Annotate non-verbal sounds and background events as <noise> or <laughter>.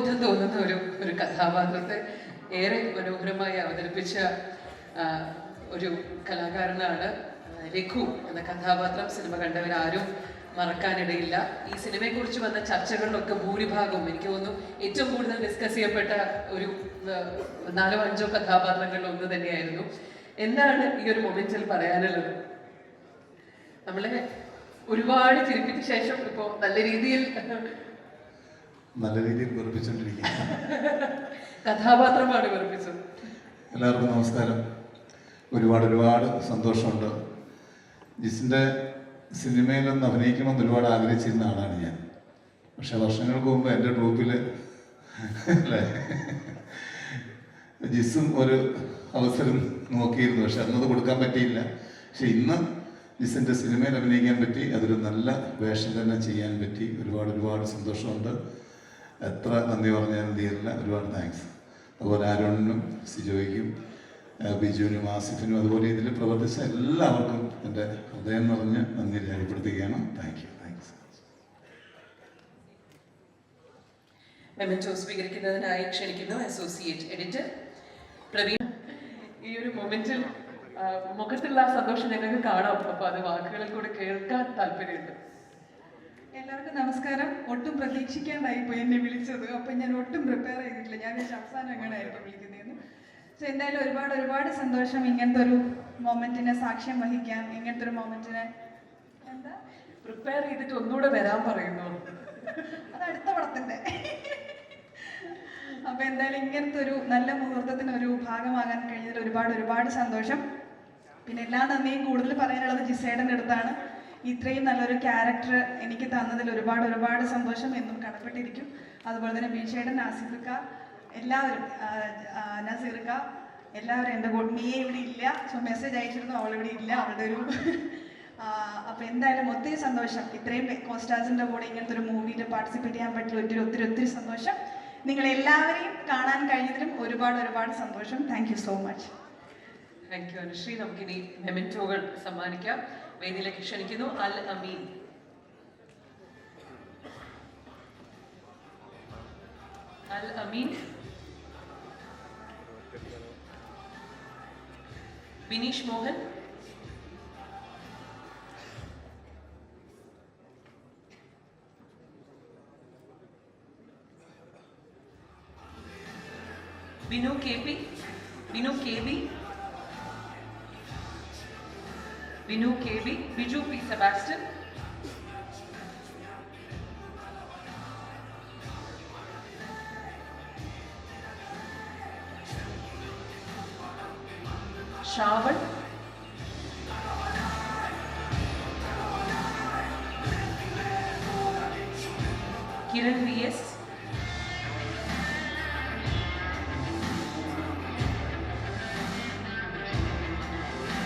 പ്രതിബോധം തോന്നുന്ന ഒരു ഒരു കഥാപാത്രത്തെ ഏറെ മനോഹരമായി അവതരിപ്പിച്ച ഒരു കലാകാരനാണ് രഘു എന്ന കഥാപാത്രം. സിനിമ കണ്ടവരാരും മറക്കാനിടയില്ല. ഈ സിനിമയെക്കുറിച്ച് വന്ന ചർച്ചകളിലൊക്കെ ഭൂരിഭാഗവും എനിക്ക് തോന്നുന്നു ഏറ്റവും കൂടുതൽ ഡിസ്കസ് ചെയ്യപ്പെട്ട ഒരു നാലോ അഞ്ചോ കഥാപാത്രങ്ങളിൽ ഒന്ന് തന്നെയായിരുന്നു. എന്താണ് ഈ ഒരു മൊമെന്റിൽ പറയാനുള്ളത്? നമ്മളെ ഒരുപാട് ചിരിപ്പിച്ച ശേഷം ഇപ്പോൾ നല്ല രീതിയിൽ നല്ല രീതിയിൽ വെറുപ്പിച്ചുകൊണ്ടിരിക്കുക <laughs> കഥാപാത്രമാണ് വെറുപ്പിച്ചത് എല്ലാവർക്കും നമസ്കാരം. ഒരുപാട് ഒരുപാട് സന്തോഷമുണ്ട്. ജിസിന്റെ സിനിമയിലൊന്ന് അഭിനയിക്കണമെന്ന് ഒരുപാട് ആഗ്രഹിച്ചിരുന്ന ആളാണ് ഞാൻ. പക്ഷെ വർഷങ്ങൾക്ക് മുമ്പ് എന്റെ ട്രൂപ്പിൽ അല്ലേ? ജിസും ഒരു അവസരം നോക്കിയിരുന്നു. പക്ഷെ അന്നത് കൊടുക്കാൻ പറ്റിയില്ല. പക്ഷെ ഇന്ന് ജിസിന്റെ സിനിമയിൽ അഭിനയിക്കാൻ പറ്റി. അതൊരു നല്ല വേഷം തന്നെ ചെയ്യാൻ പറ്റി. ഒരുപാട് ഒരുപാട് സന്തോഷമുണ്ട്. എത്ര നന്ദി പറഞ്ഞാലും തീരില്ല ഒരുപാട് താങ്ക്സ് അതുപോലെ അരുണിനും സിജോയ്ക്കും ബിജുവിനും ആസിഫിനും അതുപോലെ ഇതിൽ പ്രവർത്തിച്ച എല്ലാവർക്കും എന്റെ ഹൃദയം നിറഞ്ഞ് നന്ദി രേഖപ്പെടുത്തുകയാണ്. താങ്ക് യു താങ്ക്സ് മെമന്റോ സ്വീകരിക്കുന്നതിനായി ക്ഷണിക്കുന്നു അസോസിയേറ്റ് എഡിറ്റർ പ്രവീൺ. ഈ ഒരു മൊമെന്റിൽ മുഖത്തുള്ള സന്തോഷം ഞങ്ങൾക്ക് കാണാം. അപ്പൊ അത് വാക്കുകളിൽ കൂടെ കേൾക്കാൻ താല്പര്യമുണ്ട്. എല്ലാവർക്കും നമസ്കാരം. ഒട്ടും പ്രതീക്ഷിക്കാണ്ടായി പോയി എന്നെ വിളിച്ചത്. അപ്പം ഞാൻ ഒട്ടും പ്രിപ്പയർ ചെയ്തിട്ടില്ല. ഞാൻ വിളിച്ച അവസാനം എങ്ങനെയായിരുന്നു വിളിക്കുന്നതെന്ന്. സോ എന്തായാലും ഒരുപാട് ഒരുപാട് സന്തോഷം ഇങ്ങനത്തെ ഒരു മൊമെന്റിനെ സാക്ഷ്യം വഹിക്കാം ഇങ്ങനത്തെ ഒരു മൊമെന്റിനെ എന്താ? പ്രിപ്പയർ ചെയ്തിട്ട് ഒന്നുകൂടെ വരാൻ പറയുന്നു. അത് അടുത്ത പടത്തിന്റെ. അപ്പൊ എന്തായാലും ഇങ്ങനത്തെ ഒരു നല്ല മുഹൂർത്തത്തിന് ഒരു ഭാഗമാകാൻ കഴിഞ്ഞതിൽ ഒരുപാട് ഒരുപാട് സന്തോഷം. പിന്നെ എല്ലാ നന്ദിയും കൂടുതൽ പറയാനുള്ളത് ജിസേടന്റെ അടുത്താണ്. ഇത്രയും നല്ലൊരു ക്യാരക്ടർ എനിക്ക് തന്നതിൽ ഒരുപാട് ഒരുപാട് സന്തോഷം എന്നും കടപ്പെട്ടിരിക്കും. അതുപോലെ തന്നെ ബീഷേടൻ ആസിഫിക്ക എല്ലാവരും നസീർക്ക എല്ലാവരും എന്റെ കൂടെ നീ ഇവിടെ ഇല്ല. സോ മെസ്സേജ് അയച്ചിരുന്നു അവൾ ഇവിടെ ഇല്ല അവളുടെ ഒരു അപ്പോൾ അപ്പൊ എന്തായാലും ഒത്തിരി സന്തോഷം. ഇത്രയും കോസ്റ്റാർസിന്റെ കൂടെ ഇങ്ങനത്തെ ഒരു മൂവിയിൽ പാർട്ടിസിപ്പേറ്റ് ചെയ്യാൻ പറ്റില്ല. ഒത്തിരി ഒത്തിരി ഒത്തിരി സന്തോഷം. നിങ്ങൾ എല്ലാവരെയും കാണാൻ കഴിഞ്ഞതിലും ഒരുപാട് ഒരുപാട് സന്തോഷം. Thank so much thank you Anusree നമുക്കിനി മെമന്റോകൾ സമ്മാനിക്കാം. വേദിയിലേക്ക് ക്ഷണിക്കുന്നു Al Ameen. Al Ameen. Bineesh Mohan. Binu K P. Binu K B Binu K B Biju P Sebastian Shravan Kiran V S